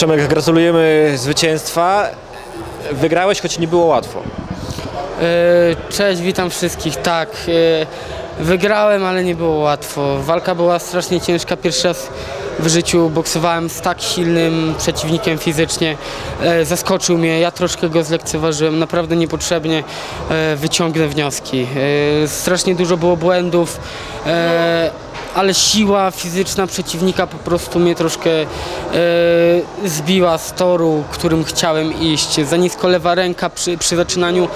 Przemek, gratulujemy zwycięstwa. Wygrałeś, choć nie było łatwo. E, Cześć, witam wszystkich. Tak, e, wygrałem, ale nie było łatwo. Walka była strasznie ciężka. Pierwszy raz w życiu boksowałem z tak silnym przeciwnikiem fizycznie. E, Zaskoczył mnie, ja troszkę go zlekceważyłem, naprawdę niepotrzebnie wyciągnę wnioski. Strasznie dużo było błędów. E, ale siła fizyczna przeciwnika po prostu mnie troszkę e, zbiła z toru, którym chciałem iść. Za nisko lewa ręka przy, przy, zaczynaniu,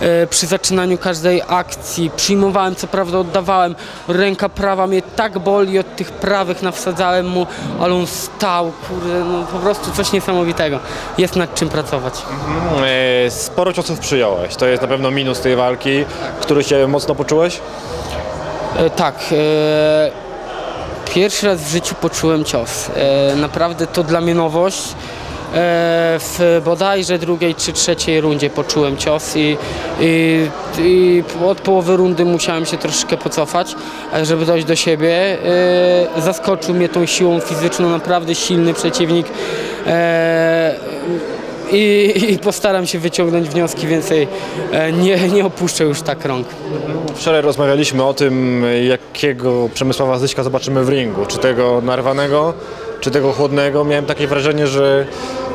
e, przy zaczynaniu każdej akcji. Przyjmowałem, co prawda oddawałem. Ręka prawa mnie tak boli, od tych prawych nawsadzałem mu, ale on stał, kurde, no po prostu coś niesamowitego. Jest nad czym pracować. E, Sporo ciosów przyjąłeś. To jest na pewno minus tej walki. Który się mocno poczułeś? E, tak. Pierwszy raz w życiu poczułem cios. E, naprawdę to dla mnie nowość. E, w bodajże drugiej czy trzeciej rundzie poczułem cios i, i, i od połowy rundy musiałem się troszeczkę pocofać, e, żeby dojść do siebie. Zaskoczył mnie tą siłą fizyczną, naprawdę silny przeciwnik. E, i, I postaram się wyciągnąć wnioski więcej. E, nie, nie opuszczę już tak rąk. Wczoraj rozmawialiśmy o tym, jakiego Przemysława Zyśka zobaczymy w ringu. Czy tego narwanego, czy tego chłodnego. Miałem takie wrażenie, że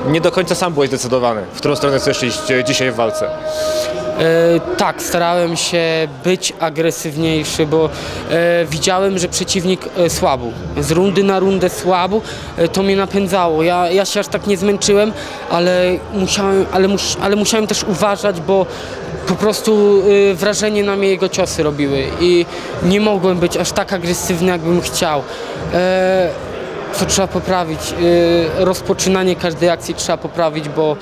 nie do końca sam byłeś zdecydowany, w którą stronę chcesz iść dzisiaj w walce. E, tak, starałem się być agresywniejszy, bo e, widziałem, że przeciwnik e, słabł. Z rundy na rundę słabł, to mnie napędzało. Ja, ja się aż tak nie zmęczyłem, ale musiałem, ale, mus, ale musiałem też uważać, bo po prostu wrażenie na mnie jego ciosy robiły i nie mogłem być aż tak agresywny, jakbym chciał. Co trzeba poprawić. Yy, rozpoczynanie każdej akcji trzeba poprawić, bo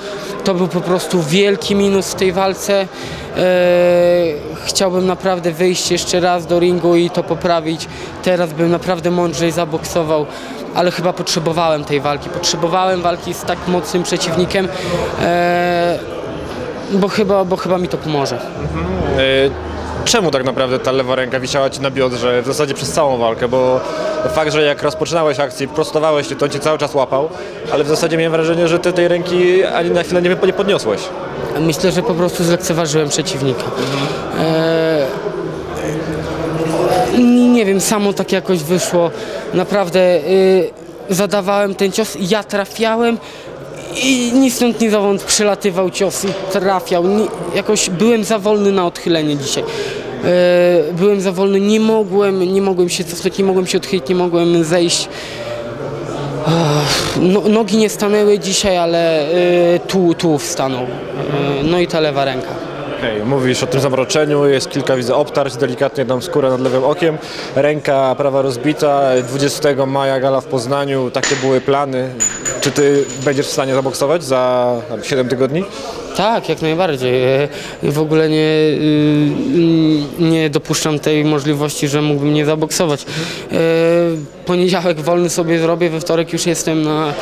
to był po prostu wielki minus w tej walce. Yy, chciałbym naprawdę wyjść jeszcze raz do ringu i to poprawić. Teraz bym naprawdę mądrzej zaboksował. Ale chyba potrzebowałem tej walki. Potrzebowałem walki z tak mocnym przeciwnikiem, yy, bo, chyba, bo chyba mi to pomoże. E, Czemu tak naprawdę ta lewa ręka wisiała Ci na biodrze w zasadzie przez całą walkę? Bo fakt, że jak rozpoczynałeś akcję, prostowałeś się, to on Cię cały czas łapał, ale w zasadzie miałem wrażenie, że Ty tej ręki ani na chwilę nie, podniosłeś. Myślę, że po prostu zlekceważyłem przeciwnika. E, nie wiem, samo tak jakoś wyszło. Naprawdę y, zadawałem ten cios, ja trafiałem i ni stąd, ni zowąd przylatywał cios i trafiał. Jakoś byłem za wolny na odchylenie dzisiaj. E, byłem za wolny, nie mogłem, nie mogłem się cofnąć, nie mogłem się odchylić, nie mogłem zejść. No, nogi nie stanęły dzisiaj, ale y, tu, tu wstanął. Y, no i ta lewa ręka. Okej, mówisz o tym zamroczeniu, jest kilka widzę obtarć, delikatnie tam skóra nad lewym okiem, ręka prawa rozbita, 20 maja gala w Poznaniu, takie były plany. Czy Ty będziesz w stanie zaboksować za tam, 7 tygodni? Tak, jak najbardziej. Y, W ogóle nie, y, nie dopuszczam tej możliwości, że mógłbym nie zaboksować. Y, Poniedziałek wolny sobie zrobię, we wtorek już jestem na,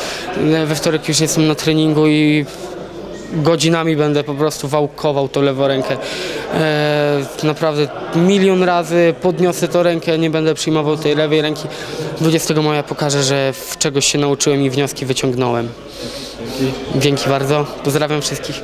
we wtorek już jestem na treningu i godzinami będę po prostu wałkował tą lewą rękę. E, naprawdę milion razy podniosę tą rękę, nie będę przyjmował tej lewej ręki. 20 maja pokażę, że w czegoś się nauczyłem i wnioski wyciągnąłem. Dzięki bardzo, pozdrawiam wszystkich.